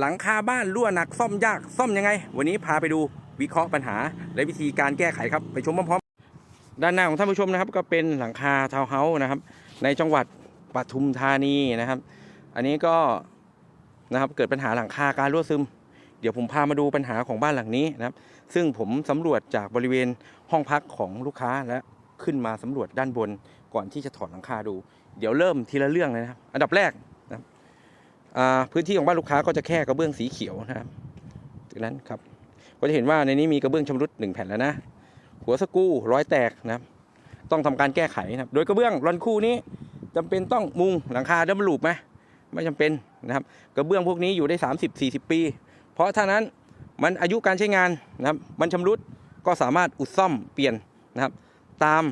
หลังคาบ้านรั่วหนักซ่อมยากซ่อมยังไง วันนี้พาไปดูวิเคราะห์ปัญหา และวิธีการแก้ไขครับไปชมพร้อมๆด้านหน้าของท่านผู้ชมนะครับ ก็เป็นหลังคาทาวน์เฮาส์นะครับ ในจังหวัดปทุมธานีนะครับ อันนี้ก็นะครับเกิดปัญหาหลังคาการรั่วซึม เดี๋ยวผมพามาดูปัญหาของบ้านหลังนี้นะครับ ซึ่งผมสำรวจจากบริเวณห้องพักของลูกค้าและขึ้นมาสำรวจด้านบนก่อนที่จะถอดหลังคาดู เดี๋ยวเริ่มทีละเรื่องเลยนะครับ อันดับแรก พื้นที่ของบ้านลูกค้าก็จะแค่กระเบื้องสีเขียวนะครับจากนั้นครับก็จะเห็นว่าในนี้มีกระเบื้องชำรุดหนึ่งแผ่นแล้วนะหัวสกรูร้อยแตกนะครับต้องทำการแก้ไขนะครับ โดยกระเบื้องรอนคู่นี้จำเป็นต้องมุงหลังคาดับเบิลลูปไหมไม่จำเป็นนะครับ กระเบื้องพวกนี้อยู่ได้ 30-40 ปี เพราะถ้านั้นมันอายุการใช้งานนะครับ มันชำรุดก็สามารถอุดซ่อมเปลี่ยนนะครับ ตาม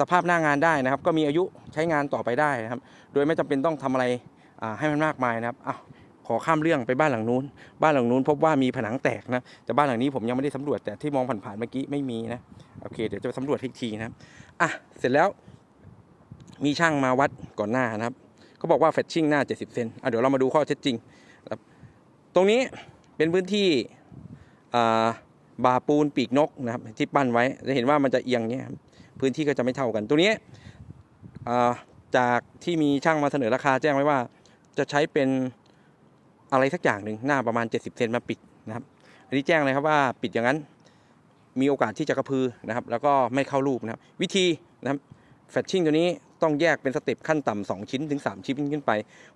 สภาพหน้างานได้นะครับ ก็มีอายุใช้งานต่อไปได้นะครับ โดยไม่จำเป็นต้องทำอะไร ให้มันมากมายนะครับอ้าวขอข้ามเรื่องไปบ้านหลังนู้น บ้านหลังนู้นพบว่ามีผนังแตกนะ แต่บ้านหลังนี้ผมยังไม่ได้สำรวจแต่ที่มองผ่านๆเมื่อกี้ไม่มีนะ โอเค เดี๋ยวจะสำรวจอีกทีนะครับอะ เสร็จแล้ว มีช่างมาวัดก่อนหน้านะครับเขาบอกว่าแฟชชิ่งหน้า 70 เซนอะเดี๋ยวเรามาดูข้อเท็จจริงรตรงนี้เป็นพื้นที่อ่าบาปูนปีกนกนะครับที่ปั้นไว้ จะเห็นว่ามันจะเอียงเนี้ยพื้นที่ก็จะไม่เท่ากันตัวนี้จากที่มีช่างมาเสนอราคาแจ้งไว้ว่า จะใช้เป็นอะไรสักอย่างหนึ่งหน้าประมาณ 70 เซนมาปิดนะครับ อันนี้แจ้งเลยครับว่าปิดอย่างนั้น มีโอกาสที่จะกระพือนะครับ แล้วก็ไม่เข้ารูปนะครับ วิธีนะครับแฟชชิ่งตัวนี้ต้องแยกเป็นสเต็ปขั้นต่ำ2ชิ้นถึง 3 ชิ้นขึ้นไป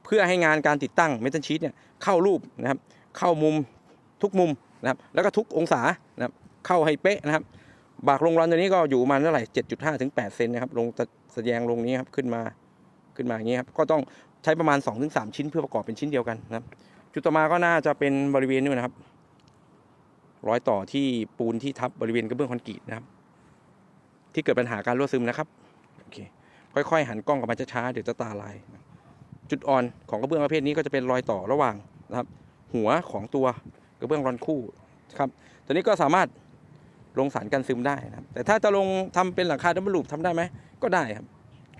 เพื่อให้งานการติดตั้งเมทัลชีตเนี่ยเข้ารูปนะครับ เข้ามุมทุกมุมนะครับ แล้วก็ทุกองศานะครับ เข้าให้เป๊ะนะครับ บากลงรันตัวนี้ก็อยู่ประมาณเท่าไหร่7.5ถึง8เซนนะครับ ลงแสดงลงนี้ครับขึ้นมาขึ้นมาอย่างนี้ครับ ก็ต้อง ใช้ประมาณ 2-3 ชิ้นเพื่อประกอบเป็นชิ้นเดียวกันนะครับ จุดต่อมาก็น่าจะเป็นบริเวณนี้นะครับ ร้อยต่อที่ปูนที่ทับบริเวณกระเบื้องคอนกรีตนะครับ ที่เกิดปัญหาการรั่วซึมนะครับโอเคค่อยๆหันกล้องกลับมาช้าๆเดี๋ยวจะตาลาย จุดอ่อนของกระเบื้องประเภทนี้ก็จะเป็นรอยต่อระหว่างนะครับ หัวของตัวกระเบื้องรอนคู่ครับตัวนี้ก็สามารถลงสารกันซึมได้นะครับ แต่ถ้าจะลงทำเป็นหลังคาดับเบิลลูปทำได้ไหมก็ได้ครับ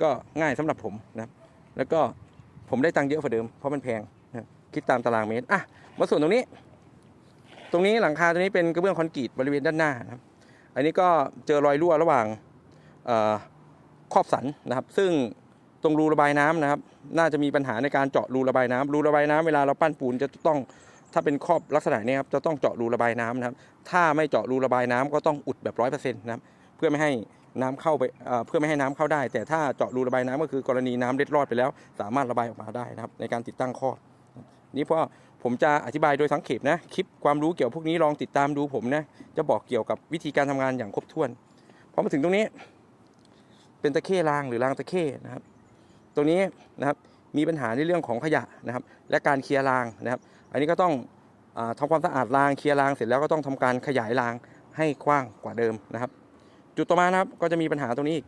ก็ง่ายสำหรับผมนะครับ แล้วก็ ผมได้ตังค์เยอะกว่าเดิมเพราะมันแพงนะคิดตามตารางเมตรอะมาส่วนตรงนี้ ตรงนี้หลังคาตัวนี้เป็นกระเบื้องคอนกรีตบริเวณด้านหน้านะครับ อันนี้ก็เจอรอยรั่วระหว่างเออครอบสันนะครับ ซึ่งตรงรูระบายน้ำนะครับ น่าจะมีปัญหาในการเจาะรูระบายน้ำรูระบายน้ำเวลาเราปั้นปูนจะต้องถ้าเป็นครอบลักษณะนี้ครับจะต้องเจาะรูระบายน้ำนะครับ ถ้าไม่เจาะรูระบายน้ำก็ต้องอุดแบบร้อยเปอร์เซ็นต์นะครับ เพื่อไม่ให้ น้ำเข้าไปเพื่อไม่ให้น้ำเข้าได้ แต่ถ้าเจาะรูระบายน้ำก็คือกรณีน้ำเล็ดรอดไปแล้ว สามารถระบายออกมาได้นะครับ ในการติดตั้งข้อ นี่เพราะผมจะอธิบายโดยสังเขปนะคลิปความรู้เกี่ยวกับพวกนี้ลองติดตามดูผมนะจะบอกเกี่ยวกับวิธีการทำงานอย่างครบถ้วนพอมาถึงตรงนี้ เป็นตะเข้รางหรือรางตะเข้นะครับ ตรงนี้นะครับมีปัญหาในเรื่องของขยะนะครับ และการเคลียร์รางนะครับ อันนี้ก็ต้องอทำความสะอาดรางเคลียร์รางเสร็จแล้วก็ต้องทำการขยายรางให้กว้างกว่าเดิมนะครับ จุดต่อมานะครับก็จะมีปัญหาตรงนี้อีก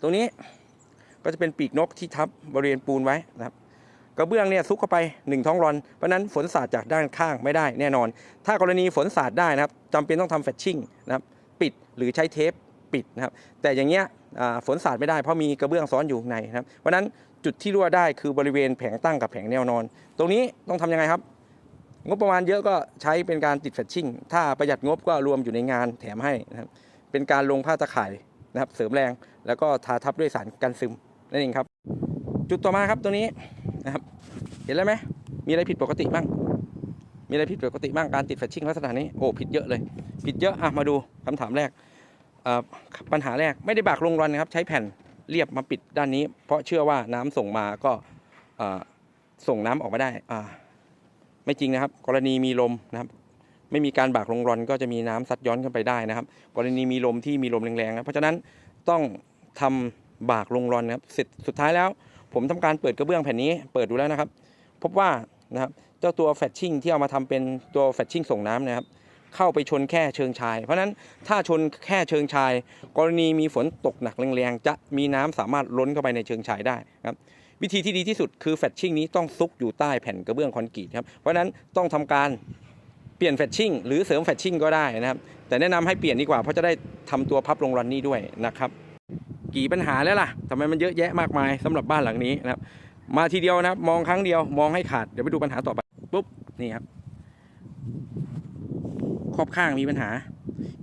ตรงนี้ก็จะเป็นปีกนกที่ทับบริเวณปูนไว้นะครับกระเบื้องเนี่ยซุกเข้าไป 1 ท้องรอน เพราะนั้นฝนสาดจากด้านข้างไม่ได้แน่นอน ถ้ากรณีฝนสาดได้นะครับจำเป็นต้องทำแฟชชิ่งนะครับปิดหรือใช้เทปปิดนะครับแต่อย่างเงี้ยฝนสาดไม่ได้เพราะมีกระเบื้องซ้อนอยู่ในนะครับเพราะฉะนั้นจุดที่รั่วได้คือบริเวณแผงตั้งกับแผงแนวนอน ตรงนี้ต้องทำยังไงครับ งบประมาณเยอะก็ใช้เป็นการติดแฟชชิ่งถ้าประหยัดงบก็รวมอยู่ในงานแถมให้นะครับ เป็นการลงผ้าตะข่ายนะครับเสริมแรงแล้วก็ทาทับด้วยสารกันซึมนั่นเองครับ จุดต่อมาครับตัวนี้นะครับ เห็นแล้วไหมมีอะไรผิดปกติบ้าง มีอะไรผิดปกติบ้างการติดแฟชชิ่งลักษณะนี้โอ้ผิดเยอะเลย ผิดเยอะอะมาดูคำถามแรกปัญหาแรกไม่ได้บากลงรอนนะครับ ใช้แผ่นเรียบมาปิดด้านนี้ เพราะเชื่อว่าน้ำส่งมาก็ส่งน้ำออกมาได้ไม่จริงนะครับ กรณีมีลมนะครับ ไม่มีการบากลงรอนก็จะมีน้ำซัดย้อนขึ้นไปได้นะครับ กรณีมีลมที่มีลมแรงๆนะเพราะฉะนั้นต้องทำบากลงรอนนะครับเสร็จสุดท้ายแล้ว ผมทำการเปิดกระเบื้องแผ่นนี้เปิดดูแล้วนะครับ พบว่านะครับเจ้าตัวแฟชชิ่งที่เอามาทำเป็นตัวแฟชชิ่งส่งน้ำนะครับเข้าไปชนแค่เชิงชาย เพราะฉะนั้นถ้าชนแค่เชิงชาย กรณีมีฝนตกหนักแรงๆจะมีน้ำสามารถล้นเข้าไปในเชิงชายได้ครับวิธีที่ดีที่สุดคือแฟชชิ่งนี้ต้องซุกอยู่ใต้แผ่นกระเบื้องคอนกรีตครับเพราะฉะนั้นต้องทำการ เปลี่ยนแฟชชิ่งหรือเสริมแฟชชิ่งก็ได้นะครับ แต่แนะนำให้เปลี่ยนดีกว่าเพราะจะได้ทำตัวพับลงรันนี้ด้วยนะครับ กี่ปัญหาแล้วล่ะทำไมมันเยอะแยะมากมายสำหรับบ้านหลังนี้นะครับ มาทีเดียวนะครับ มองครั้งเดียวมองให้ขาดเดี๋ยวไปดูปัญหาต่อไปปุ๊บนี่ครับครอบข้างมีปัญหา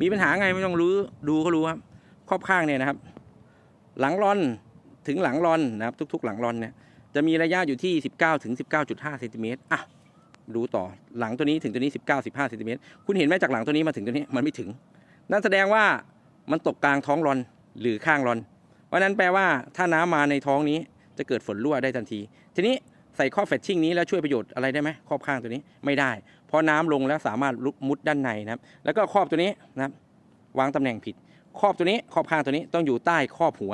มีปัญหาไงไม่ต้องรู้ดูก็รู้ครับครอบข้างเนี่ยนะครับ หลังรอนถึงหลังรอนนะครับ ทุก ๆ หลังรอนเนี่ยจะมีระยะอยู่ที่ 19ถึง19.5เซนติเมตรอะ ดูต่อหลังตัวนี้ถึงตัวนี้ 19 15เซนติเมตรคุณเห็นไหมจากหลังตัวนี้มาถึงตัวนี้มันไม่ถึง นั่นแสดงว่ามันตกกลางท้องรอนหรือข้างรอน เพราะนั้นแปลว่าถ้าน้ำมาในท้องนี้จะเกิดฝนรั่วได้ทันที ทีนี้ใส่ข้อแฟชชิ่งนี้แล้วช่วยประโยชน์อะไรได้ไหมครอบข้างตัวนี้ไม่ได้ เพราะน้ำลงแล้วสามารถลุกมุดด้านในนะครับ แล้วก็ครอบตัวนี้นะครับวางตำแหน่งผิด ครอบตัวนี้ครอบข้างตัวนี้ต้องอยู่ใต้ครอบหัว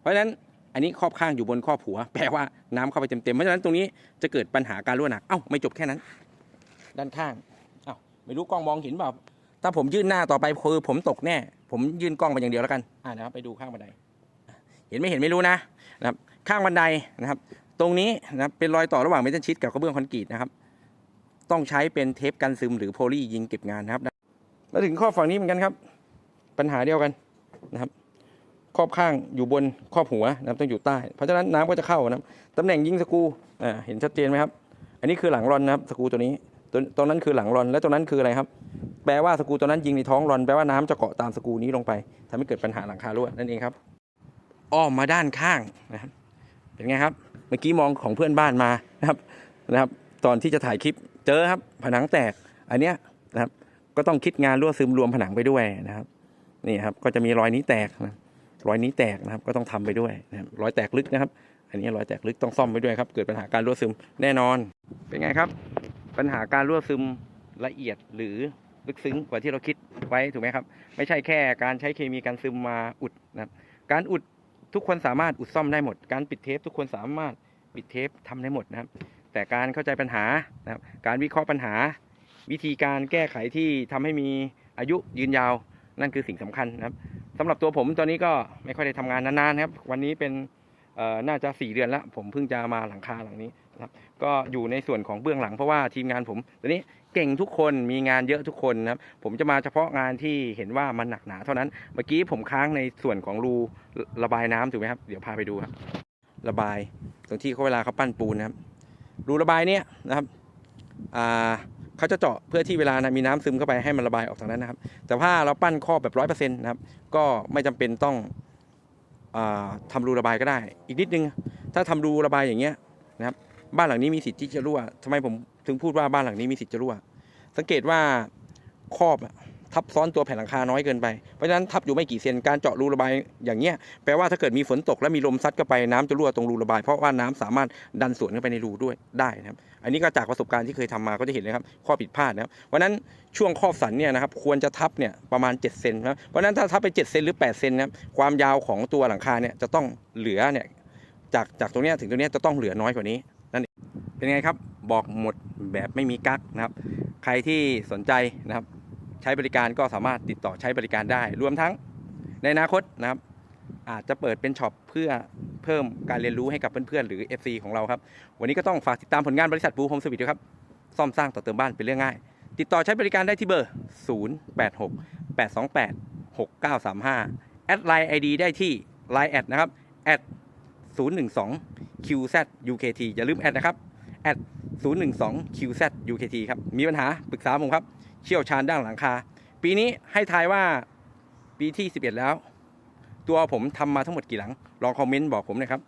เพราะฉะนั้น อันนี้ครอบข้างอยู่บนครอบหัว แปลว่าน้ำเข้าไปเต็มๆเพราะฉะนั้นตรงนี้จะเกิดปัญหาการรั่วหนักเอ้าไม่จบแค่นั้น ด้านข้างเอ้าไม่รู้กล้องมองเห็นเปล่าถ้าผมยื่นหน้าต่อไปคือผมตกแน่ ผมยื่นกล้องไปอย่างเดียวแล้วกันอ่านะครับไปดูข้างบันได เห็นไม่เห็นไม่รู้นะนะครับข้างบันไดนะครับ ตรงนี้นะครับเป็นรอยต่อระหว่างเมทัลชีตกับกระเบื้องคอนกรีตนะครับ ต้องใช้เป็นเทปกันซึมหรือโพลียิงเก็บงานนะครับมาถึงข้อฝั่งนี้เหมือนกันครับ ปัญหาเดียวกันนะครับ ครอบข้างอยู่บนครอบหัวนะครับต้องอยู่ใต้ เพราะฉะนั้นน้ำก็จะเข้านะครับตำแหน่งยิงสกูอ่าเห็นชัดเจนไหมครับ อันนี้คือหลังรอนนะครับสกูตัวนี้ตัวตรงนั้นคือหลังรอนและตรงนั้นคืออะไรครับ แปลว่าสกูตัวนั้นยิงในท้องรอนแปลว่าน้ำจะเกาะตามสกูนี้ลงไปทำให้เกิดปัญหาหลังคารั่วนั่นเองครับอ้อมมาด้านข้างนะครับเป็นไงครับ เมื่อกี้มองของเพื่อนบ้านมานะครับนะครับ ตอนที่จะถ่ายคลิปเจอครับ ผนังแตกอันเนี้ยนะครับ ก็ต้องคิดงานรั่วซึมรวมผนังไปด้วยนะครับ นี่ครับก็จะมีรอยนี้แตกนะ รอยนี้แตกนะครับก็ต้องทำไปด้วยนะครับรอยแตกลึกนะครับ อันนี้รอยแตกลึกต้องซ่อมไปด้วยครับ เกิดปัญหาการรั่วซึมแน่นอน เป็นไงครับ ปัญหาการรั่วซึมละเอียดหรือลึกซึ้งกว่าที่เราคิดไว้ถูกไหมครับ ไม่ใช่แค่การใช้เคมีการซึมมาอุดนะครับการอุดทุกคนสามารถอุดซ่อมได้หมด การปิดเทปทุกคนสามารถปิดเทปทำได้หมดนะครับ แต่การเข้าใจปัญหานะครับการวิเคราะห์ปัญหา วิธีการแก้ไขที่ทำให้มีอายุยืนยาวนั่นคือสิ่งสำคัญนะครับ สำหรับตัวผมตอนนี้ก็ไม่ค่อยได้ทำงานนานๆครับ วันนี้เป็นน่าจะ 4 เดือนแล้วผมเพิ่งจะมาหลังคาหลังนี้นะครับ ก็อยู่ในส่วนของเบื้องหลังเพราะว่าทีมงานผมตอนนี้เก่งทุกคนมีงานเยอะทุกคนนะครับผมจะมาเฉพาะงานที่เห็นว่ามันหนักหนาเท่านั้น เมื่อกี้ผมค้างในส่วนของรูระบายน้ำถูกไหมครับ เดี๋ยวพาไปดูครับ ระบายตรงที่เขาเวลาเขาปั้นปูนนะครับ รูระบายเนี่ยนะครับอ่า เขาจะเจาะเพื่อที่เวลานะมีน้ำซึมเข้าไปให้มันระบายออกทางนั้นนะครับ แต่ถ้าเราปั้นครอบแบบร้อยเปอร์เซ็นต์นะครับ ก็ไม่จำเป็นต้องอาทำรูระบายก็ได้ อีกนิดนึง ถ้าทำรูระบายอย่างเงี้ยนะครับ บ้านหลังนี้มีสิทธิ์ที่จะรั่วทำไมผมถึงพูดว่าบ้านหลังนี้มีสิทธิ์จะรั่ว สังเกตว่าครอบอะ ทับซ้อนตัวแผ่นหลังคาน้อยเกินไป เพราะฉะนั้นทับอยู่ไม่กี่เซนการเจาะรูระบายอย่างเงี้ยแปลว่าถ้าเกิดมีฝนตกและมีลมซัดเข้าไปน้ำจะรั่วตรงรูระบาย เพราะว่าน้ำสามารถดันสวนเข้าไปในรูด้วยได้นะครับ อันนี้ก็จากประสบการณ์ที่เคยทำมาก็จะเห็นเลยครับข้อผิดพลาดนะครับเพราะนั้นช่วงครอบสันเนี่ยนะครับควรจะทับเนี่ยประมาณ7เซนนะครับเพราะนั้นถ้าทับไป7เซนหรือ8เซนนะครับความยาวของตัวหลังคาเนี่ยจะต้องเหลือเนี่ยจากจากตรงเนี้ยถึงตรงเนี้ยจะต้องเหลือน้อยกว่านี้นั่นเองเป็นไงครับบอกหมดแบบไม่มีกั๊กนะครับ ใครที่สนใจนะครับ ใช้บริการก็สามารถติดต่อใช้บริการได้ รวมทั้งในอนาคตนะครับอาจจะเปิดเป็นช็อปเพื่อเพิ่มการเรียนรู้ให้กับเพื่อนๆหรือ FC ของเราครับ วันนี้ก็ต้องฝากติดตามผลงานบริษัทบูโฮมสวิตด้วยครับ ซ่อมสร้างต่อเติมบ้านเป็นเรื่องง่าย ติดต่อใช้บริการได้ที่เบอร์ 086 828 6935 แอดไลน์ ID ได้ที่ Line แอดนะครับแอด012 QZ UKT อย่าลืมแอดนะครับแอด012 QZ UKT ครับ มีปัญหาปรึกษาผมครับ เชี่ยวชาญด้านหลังคา ปีนี้ให้ทายว่าปีที่ 11 แล้ว ตัวผมทำมาทั้งหมดกี่หลัง ลองคอมเมนต์บอกผมนะครับ